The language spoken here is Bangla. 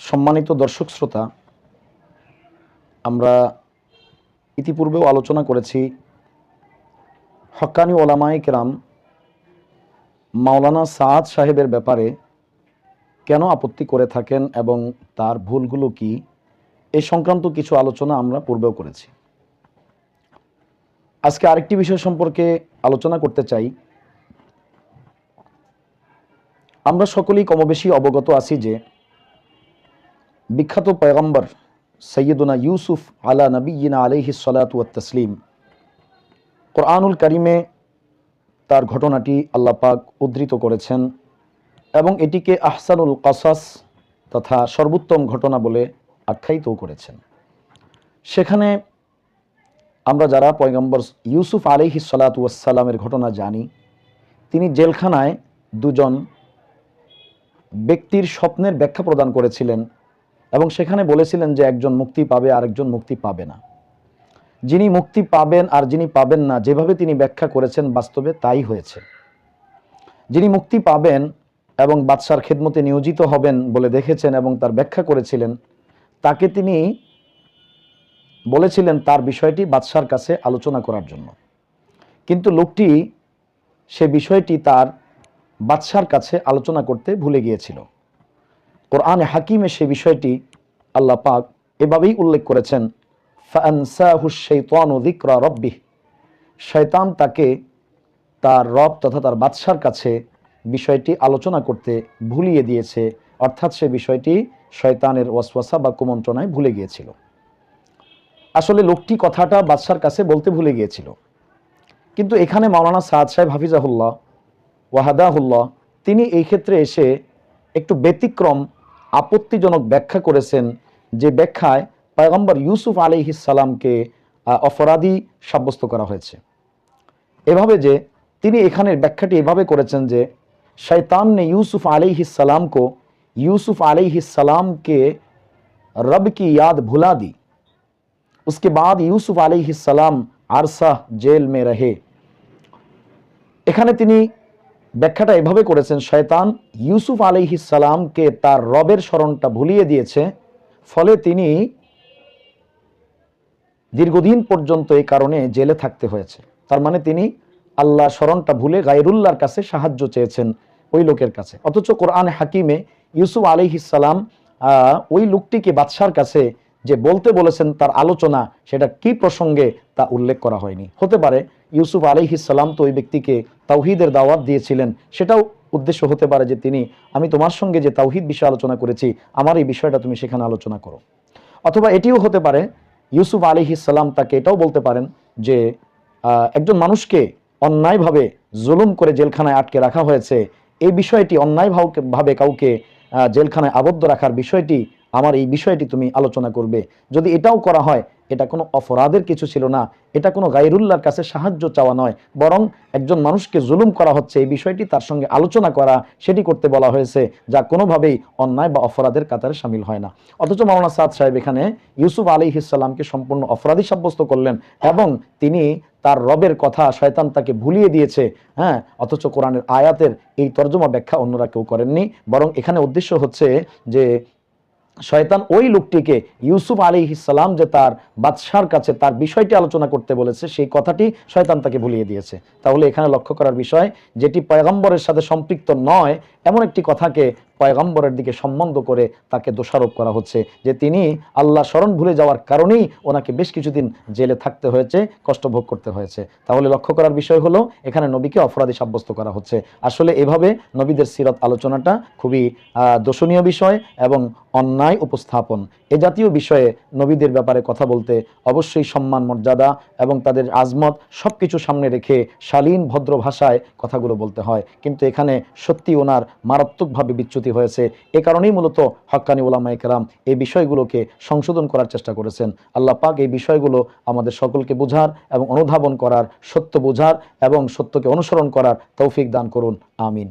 সম্মানিত দর্শক শ্রোতা, আমরা ইতিপূর্বেও আলোচনা করেছি হক্কানি ওলামাই কেরাম মাওলানা সাদ সাহেবের ব্যাপারে কেন আপত্তি করে থাকেন এবং তার ভুলগুলো কি, এ সংক্রান্ত কিছু আলোচনা আমরা পূর্বেও করেছি। আজকে আরেকটি বিষয় সম্পর্কে আলোচনা করতে চাই। আমরা সকলেই কমবেশি অবগত আছি যে বিখ্যাত পয়গম্বর সৈয়দুনা ইউসুফ আলা নবীনা আলহি সালাতু তসলিম। কোরআনুল করিমে তার ঘটনাটি আল্লাহ পাক উদ্ধৃত করেছেন এবং এটিকে আহসানুল কসাস তথা সর্বোত্তম ঘটনা বলে আখ্যায়িতও করেছেন। সেখানে আমরা যারা পয়গম্বর ইউসুফ আলহি সালাতামের ঘটনা জানি, তিনি জেলখানায় দুজন ব্যক্তির স্বপ্নের ব্যাখ্যা প্রদান করেছিলেন এবং সেখানে বলেছিলেন যে একজন মুক্তি পাবে, আরেকজন মুক্তি পাবে না। যিনি মুক্তি পাবেন আর যিনি পাবেন না, যেভাবে তিনি ব্যাখ্যা করেছেন বাস্তবে তাই হয়েছে। যিনি মুক্তি পাবেন এবং বাদশার খেদমতে নিয়োজিত হবেন বলে দেখেছেন এবং তার ব্যাখ্যা করেছিলেন, তাকে তিনি বলেছিলেন তার বিষয়টি বাদশার কাছে আলোচনা করার জন্য। কিন্তু লোকটি সে বিষয়টি তার বাদশার কাছে আলোচনা করতে ভুলে গিয়েছিল। কোরআনে হাকিমে সে বিষয়টি আল্লাহ পাক এভাবেই উল্লেখ করেছেন রব্বি শয়তান তাকে তার রব তথা তার বাদশার কাছে বিষয়টি আলোচনা করতে ভুলিয়ে দিয়েছে, অর্থাৎ সে বিষয়টি শয়তানের ওয়াসওয়াসা বা কুমন্ত্রণায় ভুলে গিয়েছিল। আসলে লোকটি কথাটা বাদশার কাছে বলতে ভুলে গিয়েছিল। কিন্তু এখানে মাওলানা সাদ সাহেব হাফিজাহুল্লাহ, ওয়াহাদাহুল্লাহ, তিনি এই ক্ষেত্রে এসে একটু ব্যতিক্রম আপত্তিজনক ব্যাখ্যা করেছেন যে ব্যাখ্যায় পয়গম্বর ইউসুফ আলিহিসাল্লামকে অপরাধী সাব্যস্ত করা হয়েছে এভাবে যে তিনি এখানের ব্যাখ্যাটি এভাবে করেছেন যে শৈতান ने यूसुफ अलैहिस्सलाम को यूसुफ अलैहिस्सलाम के रब की याद भुला दी उसके बाद यूसुफ अलैहिस्सलाम আরসা জেল মে রহে এখানে তিনি ব্যাখ্যাটা এভাবে করেছেন, শয়তান ইউসুফ আলিহিসালামকে তার রবের স্মরণটা ভুলিয়ে দিয়েছে। ফলে তিনি দীর্ঘদিন পর্যন্ত এই কারণে জেলে থাকতে হয়েছে। তার মানে তিনি আল্লাহ স্মরণটা ভুলে গাইরুল্লাহর কাছে সাহায্য চেয়েছেন ওই লোকের কাছে। অথচ কোরআন হাকিমে ইউসুফ আলিহিসাল্লাম ওই লোকটিকে বাদশার কাছে যে বলতে বলেছেন তার আলোচনা, সেটা কি প্রসঙ্গে তা উল্লেখ করা হয়নি। হতে পারে ইউসুফ আলিহিসাল্লাম তো ওই ব্যক্তিকে তাওহিদের দাওয়াত দিয়েছিলেন। সেটাও উদ্দেশ্য হতে পারে যে তিনি, আমি তোমার সঙ্গে যে তাওহিদ বিষয়ে আলোচনা করেছি, আমার এই বিষয়টা তুমি সেখানে আলোচনা করো। অথবা এটিও হতে পারে, ইউসুফ আলিহিসাল্লাম তাকে এটাও বলতে পারেন যে একজন মানুষকে অন্যায়ভাবে জুলুম করে জেলখানায় আটকে রাখা হয়েছে। এই বিষয়টি অন্যায়ভাবে কাউকে জেলখানায় আবদ্ধ রাখার বিষয়টি আমার এই বিষয়টি তুমি আলোচনা করবে। যদি এটাও করা হয়, এটা কোনো অপরাধের কিছু ছিল না। এটা কোনো গাইরুল্লাহর কাছে সাহায্য চাওয়া নয়। বরং একজন মানুষকে জুলুম করা হচ্ছে, এই বিষয়টি তার সঙ্গে আলোচনা করা, সেটি করতে বলা হয়েছে, যা কোনোভাবেই অন্যায় বা অপরাধের কাতারে সামিল হয় না। অথচ মাওলানা সাদ সাহেব এখানে ইউসুফ আলী ইসাল্লামকে সম্পূর্ণ অপরাধী সাব্যস্ত করলেন এবং তিনি তার রবের কথা শয়তান তাকে ভুলিয়ে দিয়েছে। হ্যাঁ অথচ কোরআনের আয়াতের এই তর্জমা ব্যাখ্যা অন্যরা কেউ করেননি। বরং এখানে উদ্দেশ্য হচ্ছে যে শয়তান ওই লোকটিকে ইউসুফ আলী ইসালাম যে তার বাদশার কাছে তার বিষয়টি আলোচনা করতে বলেছে, সেই কথাটি শয়তান তাকে ভুলিয়ে দিয়েছে। তাহলে এখানে লক্ষ্য করার বিষয়, যেটি পয়গম্বরের সাথে সম্পৃক্ত নয় এমন একটি কথাকে পয়গম্বরের দিকে সম্বন্ধ করে তাকে দোষারোপ করা হচ্ছে যে তিনি আল্লাহ স্মরণ ভুলে যাওয়ার কারণেই ওনাকে বেশ কিছুদিন জেলে থাকতে হয়েছে, কষ্ট ভোগ করতে হয়েছে। তাহলে লক্ষ্য করার বিষয় হলো, এখানে নবীকে অপরাধী সাব্যস্ত করা হচ্ছে। আসলে এভাবে নবীদের সিরত আলোচনাটা খুবই দোষণীয় বিষয় এবং অন্যায় উপস্থাপন। এ জাতীয় বিষয়ে নবীদের ব্যাপারে কথা বলতে অবশ্যই সম্মান, মর্যাদা এবং তাদের আজমত সব কিছু সামনে রেখে শালীন, ভদ্র ভাষায় কথাগুলো বলতে হয়। কিন্তু এখানে সত্যি ওনার মারাত্মকভাবে বিচ্যুতি হয়েছে। এ কারণেই মূলত হক্কানি ওলামা একরাম এই বিষয়গুলোকে সংশোধন করার চেষ্টা করেছেন। আল্লাহ পাক এই বিষয়গুলো আমাদের সকলকে বোঝার এবং অনুধাবন করার, সত্য বোঝার এবং সত্যকে অনুসরণ করার তৌফিক দান করুন। আমিন।